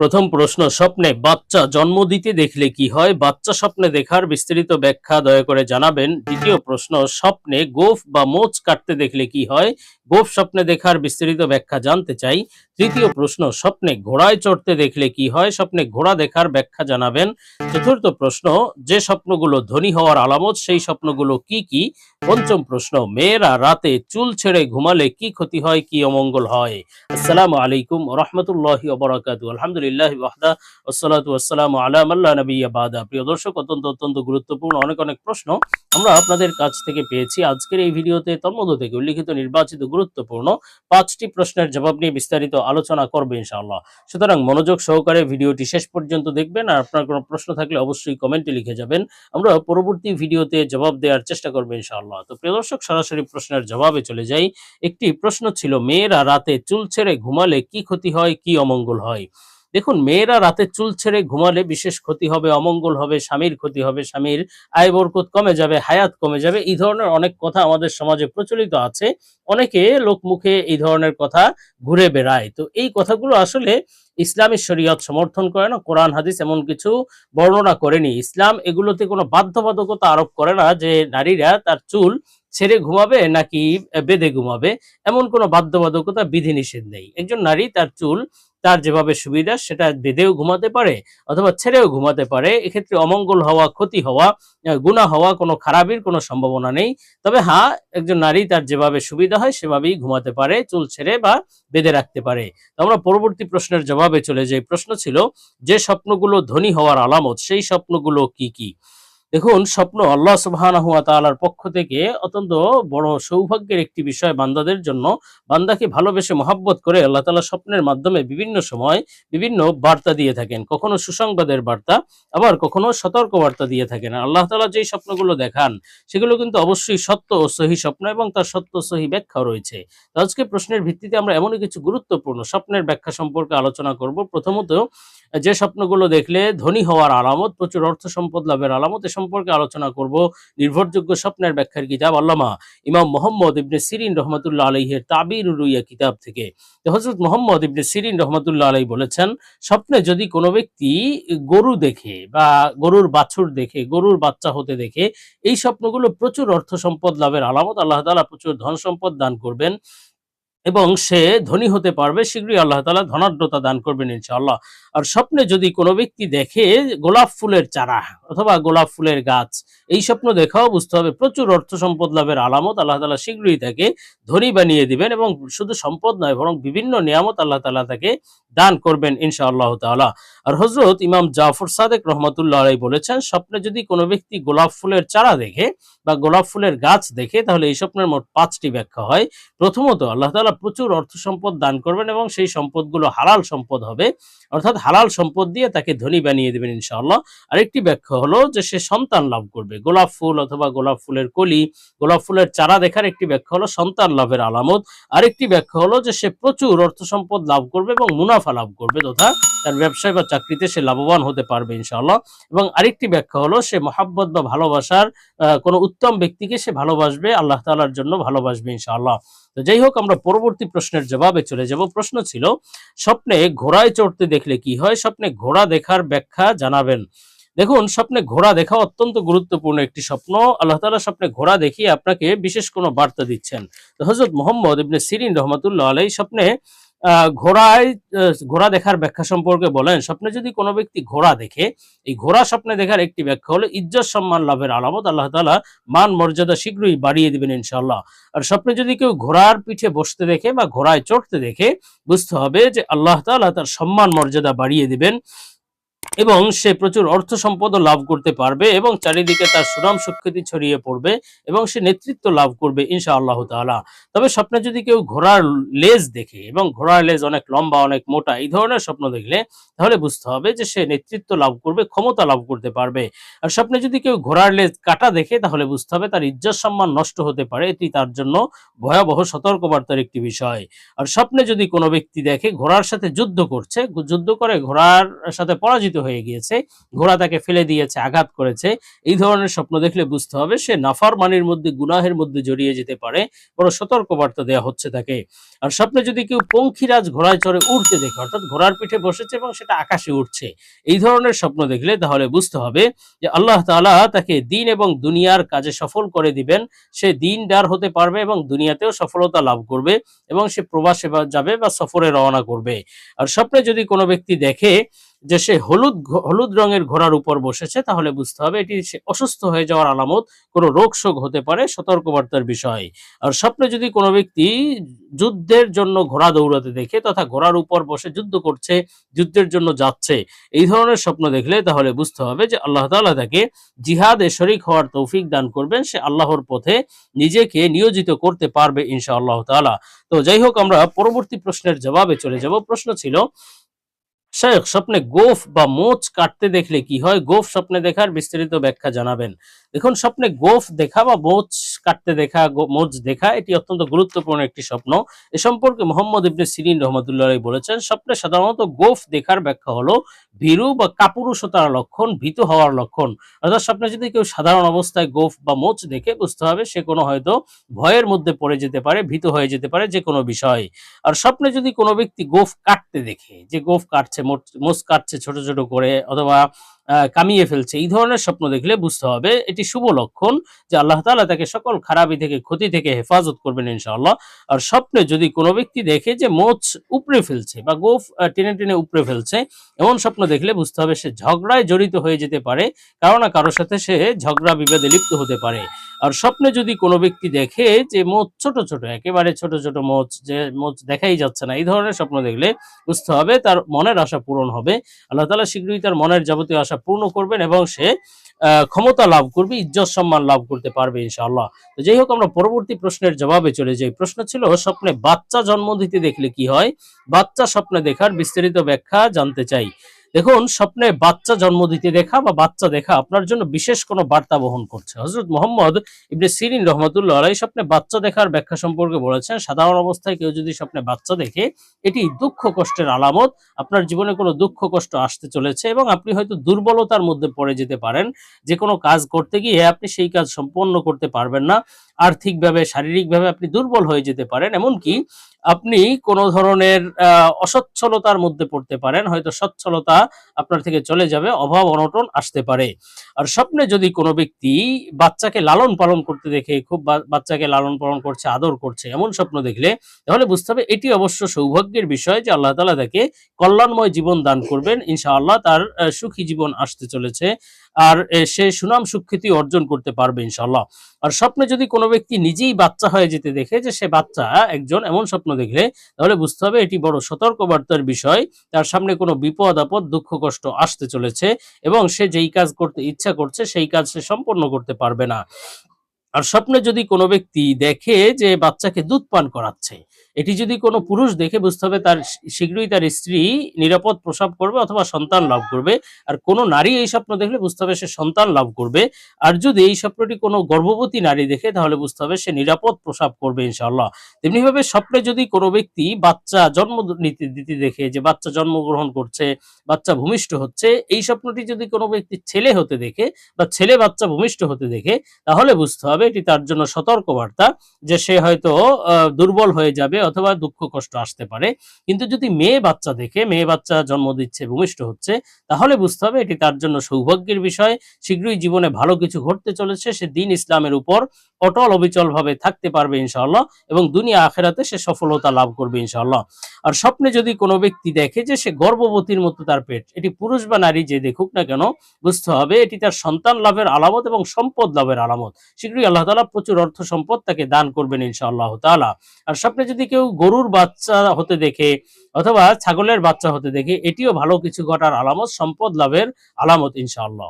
প্রথম প্রশ্ন, স্বপ্নে বাচ্চা জন্ম দিতে দেখলে কি হয়? বাচ্চা স্বপ্নে দেখার বিস্তারিত ব্যাখ্যা দয়া করে জানাবেন। দ্বিতীয় প্রশ্ন, স্বপ্নে গোফ বা মোচ কাটতে দেখলে কি হয়? গোফ স্বপ্নে দেখার বিস্তারিত ব্যাখ্যা জানতে চাই। তৃতীয় প্রশ্ন, স্বপ্নে ঘোড়ায় চড়তে দেখলে কি হয়? স্বপ্নে ঘোড়া দেখার ব্যাখ্যা জানাবেন। চতুর্থ প্রশ্ন, যে স্বপ্নগুলো ধনী হওয়ার আলামত, সেই স্বপ্নগুলো কি কি? পঞ্চম প্রশ্ন, মেয়েরা রাতে চুল ছেড়ে ঘুমালে কি ক্ষতি হয়, কি অমঙ্গল হয়? আসসালামু আলাইকুম রহমতুল্লাহি ওবরাকাতু আলহামদুলিল্লাহ। গুরুত্বপূর্ণ, অনেক অনেক প্রশ্ন আমরা আপনাদের কাছ থেকে পেয়েছি। আজকের এই ভিডিওতে তন্মধ্য উল্লিখিত নির্বাচিত গুরুত্বপূর্ণ পাঁচটি প্রশ্নের জবাব নিয়ে বিস্তারিত আলোচনা করবে ইনশাআল্লাহ। সুতরাং মনোযোগ সহকারে ভিডিওটি শেষ পর্যন্ত দেখবেন আর আপনার কোনো প্রশ্ন থাকলে অবশ্যই কমেন্টে লিখে যাবেন। আমরা পরবর্তী ভিডিওতে জবাব দেওয়ার চেষ্টা করব ইনশাআল্লাহ। তো প্রিয় দর্শক, সরাসরি প্রশ্নের জবাবে চলে যাই। একটি প্রশ্ন ছিল, মেয়েরা রাতে চুল ছেড়ে ঘুমালে কি ক্ষতি হয়, কি অমঙ্গল হয়? দেখুন, মেয়েরা রাতে চুল ছেড়ে ঘুমালে বিশেষ ক্ষতি হবে, অমঙ্গল হবে, স্বামীর ক্ষতি হবে, স্বামীর আয় বরকত কমে যাবে, হায়াত কমে যাবে। এই ধরনের অনেক কথা আমাদের সমাজে প্রচলিত আছে। অনেকে লোক মুখে এই ধরনের কথা ঘুরে বেড়ায়। তো এই কথাগুলো আসলে ইসলামী শরীয়ত সমর্থন করে না, কোরআন, হাদিস এমন কিছু বর্ণনা করেনি। ইসলাম এগুলোতে কোনো বাধ্যবাধকতা আরোপ করে না যে নারীরা তার চুল ছেড়ে ঘুমাবে নাকি বেঁধে ঘুমাবে। এমন কোনো বাধ্যবাধকতা বিধিনিষেধ নেই। একজন নারী তার চুল তার যেভাবে সুবিধা সেটা বেঁধেও ঘুমাতে পারে অথবা ছেড়েও ঘুমাতে পারে। এক্ষেত্রে অমঙ্গল হওয়া, ক্ষতি হওয়া গুনাহ হওয়া কোনো খারাপের কোনো সম্ভাবনা নেই। তবে হ্যাঁ একজন নারী তার যেভাবে সুবিধা হয় সেভাবেই ঘুমাতে পারে, চুল ছেড়ে বা বেঁধে রাখতে পারে। আমরা পরবর্তী প্রশ্নের জবাবে চলে যাই। প্রশ্ন ছিল, যে স্বপ্নগুলো ধনী হওয়ার আলামত, সেই স্বপ্নগুলো কি কি? দেখুন, স্বপ্ন আল্লাহ তাআলার পক্ষ থেকে অত্যন্ত বড় সৌভাগ্যের একটি বিষয় বান্দাদের জন্য। বান্দাকে ভালোবেসে মহাব্বত করে আল্লাহ তাআলা স্বপ্নের মাধ্যমে বিভিন্ন সময় বিভিন্ন বার্তা দিয়ে থাকেন। কখনো সুসংবাদের বার্তা, আবার কখনো সতর্ক বার্তা দিয়ে থাকেন। আল্লাহ তাআলা যেই স্বপ্নগুলো দেখান, সেগুলো কিন্তু অবশ্যই সত্য ও সহি স্বপ্ন এবং তার সত্য সহি ব্যাখ্যাও রয়েছে। আজকে প্রশ্নের ভিত্তিতে আমরা এমনই কিছু গুরুত্বপূর্ণ স্বপ্নের ব্যাখ্যা সম্পর্কে আলোচনা করব। প্রথমত যে স্বপ্নগুলো দেখলে ধনী হওয়ার আলামত, প্রচুর অর্থ সম্পদ লাভের আলামত, এ সম্পর্কে আলোচনা করব নির্ভরযোগ্য স্বপ্নের ব্যাখ্যার কিতাব আল্লামা ইমাম মোহাম্মদ ইবনে সিরিন রহমতুল্লাহ আলহের তাবির রুইয়া কিতাব থেকে। হজরত মোহাম্মদ ইবনে সিরিন রহমতুল্লাহ আলাই বলেছেন, স্বপ্নে যদি কোনো ব্যক্তি গরু দেখে বা গরুর বাছুর দেখে, গরুর বাচ্চা হতে দেখে, এই স্বপ্নগুলো প্রচুর অর্থ সম্পদ লাভের আলামত, আল্লাহ তালা প্রচুর ধন সম্পদ দান করবেন। এবং সে ধনী হতে পারবে, শীঘ্রই আল্লাহ তাআলা ধনাঢ্যতা দান করবেন ইনশাআল্লাহ। আর স্বপ্নে যদি কোনো ব্যক্তি দেখে গোলাপ ফুলের চারা অথবা গোলাপ ফুলের গাছ, এই স্বপ্ন দেখাও বুঝতে হবে, প্রচুর অর্থ সম্পদ লাভের আলামত আল্লাহ তাআলা শীঘ্রই তাকে ধনী বানিয়ে দিবেন এবং শুধু সম্পদ নয়, বরং বিভিন্ন নিয়ামত আল্লাহ তালা তাকে দান করবেন ইনশাআল্লাহ তালা আর হজরত ইমাম জাফর সাদেক রহমতুল্লাহ আলাই বলেছেন, স্বপ্নে যদি কোনো ব্যক্তি গোলাপ ফুলের চারা দেখে বা গোলাপ ফুলের গাছ দেখে, তাহলে এই স্বপ্নের মোট পাঁচটি ব্যাখ্যা হয়। প্রথমত, আল্লাহ তাআলা প্রচুর অর্থ সম্পদ দান করবেন এবং সেই সম্পদগুলো হালাল সম্পদ হবে। অর্থাৎ হালাল সম্পদ দিয়ে তাকে ধনী বানিয়ে দেবেন ইনশাআল্লাহ। আরেকটি ব্যাখ্যা হলো যে সে সন্তান লাভ করবে। গোলাপ ফুল অথবা গোলাপ ফুলের কলি, গোলাপ ফুলের চারা দেখার একটি ব্যাখ্যা হলো সন্তান লাভের আলামত। আরেকটি ব্যাখ্যা হলো যে সে প্রচুর অর্থ সম্পদ লাভ করবে এবং মুনাফা লাভ করবে তথা তার ব্যবসায় বা চাকরিতে সে লাভবান হতে পারবে ইনশাআল্লাহ। এবং আরেকটি ব্যাখ্যা হলো, সে মহাব্বত বা ভালোবাসার কোনো উত্তম ব্যক্তিকে সে ভালোবাসবে, আল্লাহ তাআলার জন্য ভালোবাসবে ইনশাআল্লাহ। তো যাই হোক, আমরা পরবর্তী প্রশ্নের জবাবে চলে যাব। প্রশ্ন ছিল, স্বপ্নে ঘোড়ায় চড়তে দেখলে কি হয়? স্বপ্নে ঘোড়া দেখার ব্যাখ্যা জানাবেন। দেখুন, স্বপ্নে ঘোড়া দেখা অত্যন্ত গুরুত্বপূর্ণ একটি স্বপ্ন। আল্লাহ তাআলা স্বপ্নে ঘোড়া দেখিয়ে আপনাকে বিশেষ কোনো বার্তা দিচ্ছেন। তো হযরত মোহাম্মদ ইবনে সিরিন রহমাতুল্লাহ আলাই স্বপ্নে ঘোড়ায় ঘোড়া দেখার ব্যাখ্যা সম্পর্কে বলেন, স্বপ্নে যদি কোনো ব্যক্তি ঘোড়া দেখে, এই ঘোড়া স্বপ্নে দেখার একটি ব্যাখ্যা হলো ইজ্জত সম্মান লাভের আলামত, আল্লাহ তালা মান মর্যাদা শীঘ্রই বাড়িয়ে দিবেন ইনশাল্লাহ আর স্বপ্নে যদি কেউ ঘোড়ার পিঠে বসতে দেখে বা ঘোড়ায় চড়তে দেখে, বুঝতে হবে যে আল্লাহ তালা তার সম্মান মর্যাদা বাড়িয়ে দিবেন। এবং সে প্রচুর অর্থ সম্পদ লাভ করতে পারবে এবং চারিদিকে তার সুনাম সুখ্যাতি ছড়িয়ে পড়বে এবং সে নেতৃত্ব লাভ করবে ইনশা আল্লাহ তাআলা। তবে স্বপ্নে যদি কেউ ঘোড়ার লেজ দেখে এবং ঘোড়ার লেজ অনেক লম্বা, অনেক মোটা এই ধরনের স্বপ্ন দেখলে, তাহলে বুঝতে হবে যে সে নেতৃত্ব লাভ করবে, ক্ষমতা লাভ করতে পারবে। আর স্বপ্নে যদি কেউ ঘোড়ার লেজ কাটা দেখে, তাহলে বুঝতে হবে তার ইজ্জত সম্মান নষ্ট হতে পারে। এটি তার জন্য ভয়াবহ সতর্কবার্তার একটি বিষয়। আর স্বপ্নে যদি কোনো ব্যক্তি দেখে ঘোড়ার সাথে যুদ্ধ করছে, যুদ্ধ করে ঘোড়ার সাথে পরাজিত হয়ে গিয়েছে, ঘোড়া তাকে ফেলে দিয়েছে, আঘাত করেছে, এই ধরনের স্বপ্ন দেখলে বুঝতে হবে সে নাফারমানির মধ্যে, গুনাহের মধ্যে জড়িয়ে যেতে পারে, বড় সতর্কবার্তা দেওয়া হচ্ছে তাকে। আর স্বপ্নে যদি কেউ পঙ্খিরাজ ঘোড়ায় চড়ে উঠতে দেখে, অর্থাৎ ঘোড়ার পিঠে বসেছে এবং সেটা আকাশে উঠছে এই ধরনের স্বপ্ন দেখলে তাহলে বুঝতে হবে যে আল্লাহ তাআলা তাকে দিন এবং দুনিয়ার কাজে সফল করে দিবেন, সে দিন ডার হতে পারবে এবং দুনিয়াতেও সফলতা লাভ করবে এবং সে প্রবাসে যাবে বা সফরে রওনা করবে। আর স্বপ্নে যদি কোনো ব্যক্তি দেখে যে সে হলুদ হলুদ রঙের ঘোড়ার উপর বসেছে, তাহলে বুঝতে হবে এটি সে অসুস্থ হয়ে যাওয়ার আলামত, কোনো রোগ শোক হতে পারে, সতর্কবার্তার বিষয়। আর স্বপ্নে যদি কোনো ব্যক্তি যুদ্ধের জন্য ঘোড়া দৌড়াতে দেখে, তথা ঘোড়ার উপর বসে যুদ্ধ করছে, যুদ্ধের জন্য যাচ্ছে, এই ধরনের স্বপ্ন দেখলে তাহলে বুঝতে হবে যে আল্লাহ তাআলা তাকে জিহাদে শরিক হওয়ার তৌফিক দান করবেন, সে আল্লাহর পথে নিজেকে নিয়োজিত করতে পারবে ইনশা আল্লাহ তাআলা। তো যাই হোক, আমরা পরবর্তী প্রশ্নের জবাবে চলে যাব। প্রশ্ন ছিল শেখ স্বপ্নে গোফ বা মোচ কাটতে দেখলে কি হয়? গোফ স্বপ্নে দেখার বিস্তারিত ব্যাখ্যা জানাবেন। দেখুন, স্বপ্নে গোফ দেখা বা মোচ কাটতে দেখা মোচ দেখা, এটি অত্যন্ত গুরুত্বপূর্ণ একটি স্বপ্ন। এ সম্পর্কে মোহাম্মদ ইবনে সিরিন রহমতুল্লাহ বলেছেন, স্বপ্নে সাধারণত গোফ দেখার ব্যাখ্যা হলো ভীরু বা কাপুরুষতার লক্ষণ, ভীত হওয়ার লক্ষণ। অর্থাৎ স্বপ্নে যদি কেউ সাধারণ অবস্থায় গোফ বা মোচ দেখে, বুঝতে হবে সে কোনো হয়তো ভয়ের মধ্যে পড়ে যেতে পারে, ভীত হয়ে যেতে পারে যে কোনো বিষয়। আর স্বপ্নে যদি কোনো ব্যক্তি গোফ কাটতে দেখে, যে গোফ কাটছে মোচ- কাটছে ছোট ছোট করে, অথবা কামিয়ে ফেলছে। এই ধরনের স্বপ্ন দেখলে বুঝতে হবে এটি শুভ লক্ষণ যে আল্লাহ তালা তাকে সকল খারাপি থেকে, ক্ষতি থেকে হেফাজত করবেন ইনশাআল্লাহ। আর স্বপ্নে যদি কোনো ব্যক্তি দেখে যে মোচ উপড়ে ফেলছে বা গোফ টেনে টেনে উপড়ে ফেলছে, এমন স্বপ্ন দেখলে বুঝতে হবে সে ঝগড়ায় জড়িত হয়ে যেতে পারে। কারও না কারোর সাথে সে ঝগড়া বিবাদে লিপ্ত হতে পারে। আর স্বপ্নে যদি কোনো ব্যক্তি দেখে যে মোচ ছোট ছোট, একেবারে ছোট ছোট মোচ, যে মোচ দেখাই যাচ্ছে না, এই ধরনের স্বপ্ন দেখলে বুঝতে হবে তার মনের আশা পূরণ হবে। আল্লাহ তাআলা শীঘ্রই তার মনের যাবতীয় আশা পূর্ণ করবেন এবং সে ক্ষমতা লাভ করবে, ইজ্জত সম্মান লাভ করতে পারবে ইনশাআল্লাহ। তো যাই হোক, আমরা পরবর্তী প্রশ্নের জবাবে চলে যাই। প্রশ্ন ছিল, স্বপ্নে বাচ্চা জন্ম দিতে দেখলে কি হয়? বাচ্চা স্বপ্নে দেখার বিস্তারিত ব্যাখ্যা জানতে চাই। দেখুন, স্বপ্নে বাচ্চা জন্ম দিতে দেখা বা বাচ্চা দেখা আপনার জন্য বিশেষ কোনো বার্তা বহন করছে। হজরত মোহাম্মদ ইবনে সিরিন রহমতুল্লাহ আলাই স্বপ্নে বাচ্চা দেখার ব্যাখ্যা সম্পর্কে বলেছেন, সাধারণ অবস্থায় কেউ যদি স্বপ্নে বাচ্চা দেখে, এটি দুঃখ কষ্টের আলামত, আপনার জীবনে কোনো দুঃখ কষ্ট আসতে চলেছে এবং আপনি হয়তো দুর্বলতার মধ্যে পড়ে যেতে পারেন। যে কোনো কাজ করতে গিয়ে আপনি সেই কাজ সম্পন্ন করতে পারবেন না। আর্থিকভাবে, শারীরিকভাবে আপনি দুর্বল হয়ে যেতে পারেন। এমনকি আপনি কোনো ধরনের অসচ্ছলতার মধ্যে পড়তে পারেন হয়তো সচ্ছলতা আপনার থেকে চলে যাবে অভাব অনটন আসতে পারে। আর স্বপ্নে যদি কোনো ব্যক্তি বাচ্চাকে লালন পালন করতে দেখে খুব বাচ্চাকে লালন পালন করছে আদর করছে এমন স্বপ্ন দেখলে তাহলে বুঝতে হবে এটি অবশ্য সৌভাগ্যের বিষয় যে আল্লাহ তালা তাকে কল্যাণময় জীবন দান করবেন। ইনশাআল্লাহ তার আহ, সুখী জীবন আসতে চলেছে আর সে সুনাম সুখ্যাতি অর্জন করতে পারবে ইনশাআল্লাহ। আর স্বপ্নে যদি কোনো ব্যক্তি নিজেই বাচ্চা হয়ে যেতে দেখে যে সে বাচ্চা একজন এমন স্বপ্ন দেখলে তাহলে বুঝতে হবে এটি বড় সতর্কবার্তার বিষয়। তার সামনে কোনো বিপদ, আপদ, দুঃখ, কষ্ট আসতে চলেছে এবং সে যেই কাজ করতে ইচ্ছা করছে সেই কাজ সে সম্পন্ন করতে পারবে না। আর স্বপ্নে যদি কোনো ব্যক্তি দেখে যে বাচ্চাকে দুধ পান করাচ্ছে এটি যদি কোনো পুরুষ দেখে বুঝতে হবে তার শীঘ্রই তার স্ত্রী নিরাপদ প্রসব করবে অথবা সন্তান লাভ করবে। আর কোনো নারী এই স্বপ্ন দেখলে বুঝতে হবে সে সন্তান লাভ করবে। আর যদি এই স্বপ্নটি কোনো গর্ভবতী নারী দেখে তাহলে বুঝতে হবে সে নিরাপদ প্রসব করবে ইনশাআল্লাহ। তেমনি ভাবে স্বপ্নে যদি কোনো ব্যক্তি বাচ্চা জন্ম নিতে, দিতে দেখে যে বাচ্চা জন্মগ্রহণ করছে, বাচ্চা ভূমিষ্ঠ হচ্ছে, এই স্বপ্নটি যদি কোনো ব্যক্তি ছেলে হতে দেখে বা ছেলে বাচ্চা ভূমিষ্ঠ হতে দেখে তাহলে বুঝতে হবে এটি তার জন্য সতর্কবার্তা যে সে হয়তো দুর্বল হয়ে যাবে অথবা দুঃখ, কষ্ট আসতে পারে। কিন্তু যদি মেয়ে বাচ্চা দেখে, মেয়ে বাচ্চা জন্ম দিচ্ছে, ভূমিষ্ঠ হচ্ছে, তাহলে বুঝতে হবে এটি তার জন্য সৌভাগ্যের বিষয়। শীঘ্রই জীবনে ভালো কিছু ঘটতে চলেছে সে দিন ইসলামের উপর অটল অবিচল ভাবে থাকতে পারবে ইনশাআল্লাহ এবং দুনিয়া আখেরাতে সে সফলতা লাভ করবে ইনশাআল্লাহ। আর স্বপ্নে যদি কোনো ব্যক্তি দেখে যে সে গর্ভবতীর মতো তার পেট, এটি পুরুষ বা নারী যে দেখুক না কেন, বুঝতে হবে এটি তার সন্তান লাভের আলামত এবং সম্পদ লাভের আলামত। শীঘ্রই আল্লাহ তাআলা প্রচুর অর্থ সম্পদ তাকে দান করবেন ইনশাআল্লাহ তাআলা। আর স্বপ্নে যদি কেউ গরুর বাচ্চা হতে দেখে অথবা ছাগলের বাচ্চা হতে দেখে, এটিও ভালো কিছু ঘটার আলামত, সম্পদ লাভের আলামত ইনশাআল্লাহ।